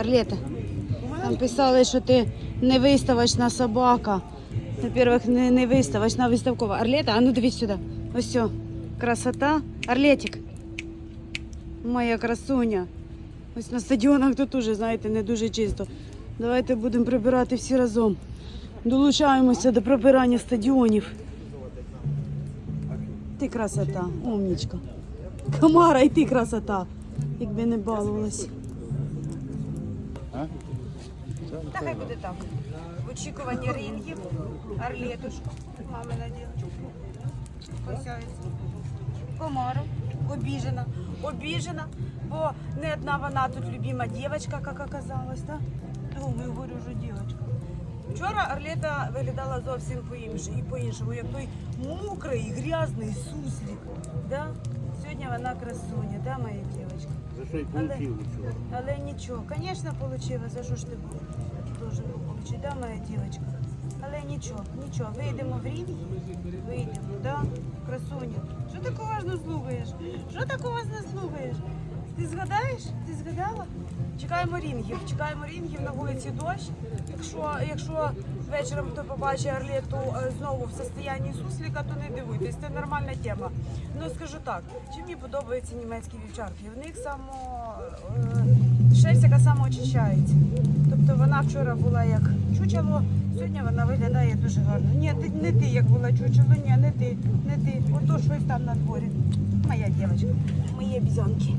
Арлета. Там писали, що ти не виставочна собака. Во-первых, не, не виставочна, а виставкова. Арлета, а ну дивись сюди. Ось все. Красота. Арлетик. Моя красуня. Ось на стадіонах тут уже, знаєте, не дуже чисто. Давайте будемо прибирати всі разом. Долучаємося до прибирання стадіонів. Ти красота, умнічка. Камара, і ти красота. Якби не балувалась. Та хай буде так. В очікуванні рингів, Арлетушка, мамина дівчинка. Косяється. Комара, обіжена, обіжена, бо не одна вона тут любима дівчинка, як оказалось, так? Думаю, говорю вже дівчинка. Вчора Арлета виглядала зовсім по-іншому, і по-іншому, як той мокрий, грязний суслик. Да? Сьогодні вона красуня, да, моя дівчинка? Що й Але- нічого. Але нічого, звісно, отримала. За що ж ти должен був отримати, да, моя дівчинка? Але нічого, нічого. Вийдемо в рівні, вийдемо, да? Красуня. Що так уважно слухаєш? Що так уважно слухаєш? Ти згадаєш? Ти згадала? Чекаємо рінгів, чекаємо рінгів на вулиці дощ. Якщо, якщо вечором хто побачить Арлету е, знову в состоянні сусліка, то не дивуйтесь, це нормальна тема. Ну скажу так, чим мені подобаються німецькі вівчарки? В них само шерсть, яка самоочищається. Тобто вона вчора була як чучело, сьогодні вона виглядає дуже гарно. Ні, ти, не ти як була чучело, ні, не ти, не ти. Ото щось там на дворі. Моя дівчинка, мої обізянки.